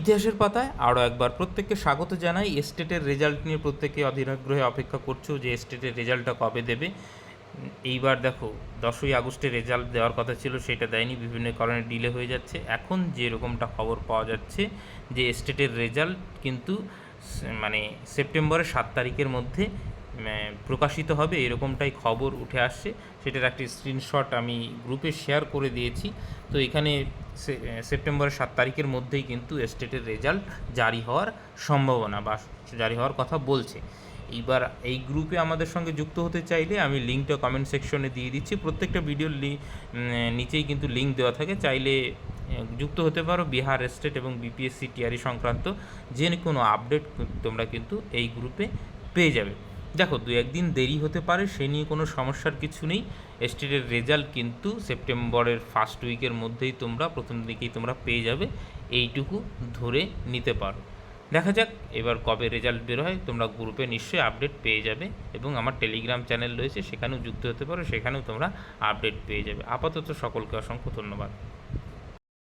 ইতিহাসের পাতায় আরও একবার প্রত্যেককে স্বাগত জানাই। এস্টেটের রেজাল্ট নিয়ে প্রত্যেকে অধীরাগ্রহে অপেক্ষা করছ যে এস্টেটের রেজাল্টটা কবে দেবে। এইবার দেখো, দশই আগস্টে রেজাল্ট দেওয়ার কথা ছিল, সেটা দেয়নি। বিভিন্ন কারণে ডিলে হয়ে যাচ্ছে। এখন যেরকমটা খবর পাওয়া যাচ্ছে যে এস্টেটের রেজাল্ট কিন্তু মানে সেপ্টেম্বরের সাত তারিখের মধ্যে প্রকাশিত হবে, এরকমটাই খবর উঠে আসছে। সেটার একটি স্ক্রিনশট আমি গ্রুপে শেয়ার করে দিয়েছি। তো এখানে সেপ্টেম্বরের সাত তারিখের মধ্যেই কিন্তু এস্টেটের রেজাল্ট জারি হওয়ার সম্ভাবনা বা জারি হওয়ার কথা বলছে। এইবার এই গ্রুপে আমাদের সঙ্গে যুক্ত হতে চাইলে আমি লিঙ্কটা কমেন্ট সেকশনে দিয়ে দিচ্ছি। প্রত্যেকটা ভিডিওর লি নিচেই কিন্তু লিঙ্ক দেওয়া থাকে। চাইলে যুক্ত হতে পারো বিহার স্টেট এবং বিপিএসসি টিআরই সংক্রান্ত যে কোনো আপডেট তোমরা কিন্তু এই গ্রুপে পেয়ে যাবে। দেখো, দু একদিন দেরি হতে পারে, সে নিয়ে কোনো সমস্যার কিছু নেই। স্টেটের রেজাল্ট কিন্তু সেপ্টেম্বরের ফার্স্ট উইকের মধ্যেই তোমরা, প্রথম দিকেই তোমরা পেয়ে যাবে। এইটুকু ধরে নিতে পারো। দেখা যাক, এবার কবে রেজাল্ট বের হয়, তোমরা গ্রুপে নিশ্চয়ই আপডেট পেয়ে যাবে এবং আমার টেলিগ্রাম চ্যানেল রয়েছে, সেখানেও যুক্ত হতে পারো, সেখানেও তোমরা আপডেট পেয়ে যাবে। আপাতত সকলকে অসংখ্য ধন্যবাদ।